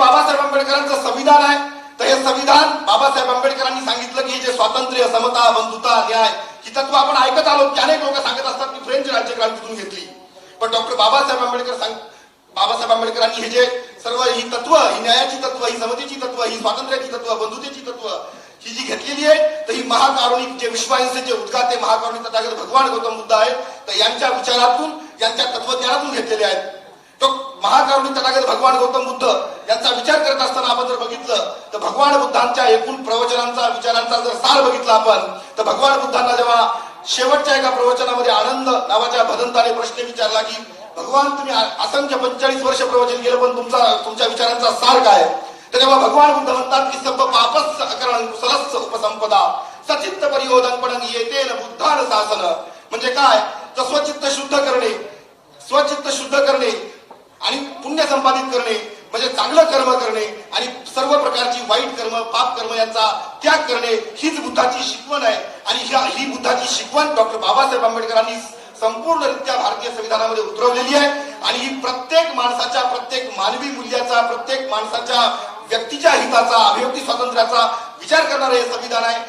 बाबासाहेब आंबेडकरांचं संविधान आहे. तर हे संविधान बाबासाहेब आंबेडकरांनी सांगितलं की हे जे स्वातंत्र्य समता बंधुता न्याय ही तत्व आपण ऐकत आलो की अनेक लोक सांगत असतात की फ्रेंच राज्यक्रांतीतून घेतली. पण डॉक्टर बाबासाहेब आंबेडकर सांग बाबासाहेब आंबेडकरांनी हे जे सर्व ही तत्व ही न्यायाची तत्व ही समतेची तत्व ही स्वातंत्र्याची तत्व बंधुतेची तत्व ही जी घेतलेली आहे तर ही महाकारुणिक जे विश्वांचे उद्गाते महाकारुणिक तथागत भगवान गौतम बुद्ध आहेत तर यांच्या विचारातून यांच्या तत्वज्ञानातून घेतलेले आहेत. तो महाकारुणिक तथागत भगवान गौतम बुद्ध यांचा विचार करत असताना आपण जर बघितलं तर भगवान बुद्धांच्या एकूण प्रवचनांचा विचारांचा जर सार बघितला आपण तर भगवान बुद्धांना जेव्हा शेवटच्या एका प्रवचनामध्ये आनंद नावाच्या भदंताने प्रश्न विचारला की भगवान तुम्ही असंख्य पंचेचाळीस वर्ष प्रवचन केलं पण तुमचा तुमच्या विचारांचा सार काय? तर तेव्हा भगवान बुद्ध म्हणतात की सब पापस अकरण कुसलस्स उपसंपदा सचित्त परियोधनपण येते बुद्धान शासन म्हणजे काय? तर स्वचित्त शुद्ध करणे स्वचित्त शुद्ध करणे आणि पुण्य संपादित करणे म्हणजे चांगलं कर्म करणे सर्व प्रकारची वाईट कर्म पाप कर्म यांचा त्याग करणे हीच बुद्धाची शिकवण आहे. आणि ह्या- ही बुद्धाची शिकवण डॉक्टर बाबासाहेब आंबेडकरांनी संपूर्णरित्या भारतीय संविधानामध्ये उतरवलेली आहे. आणि ही प्रत्येक माणसाच्या प्रत्येक मानवी मूल्याचा प्रत्येक माणसाच्या व्यक्तीच्या हिताचा अभिव्यक्ती स्वातंत्र्याचा विचार करणारं हे संविधान आहे.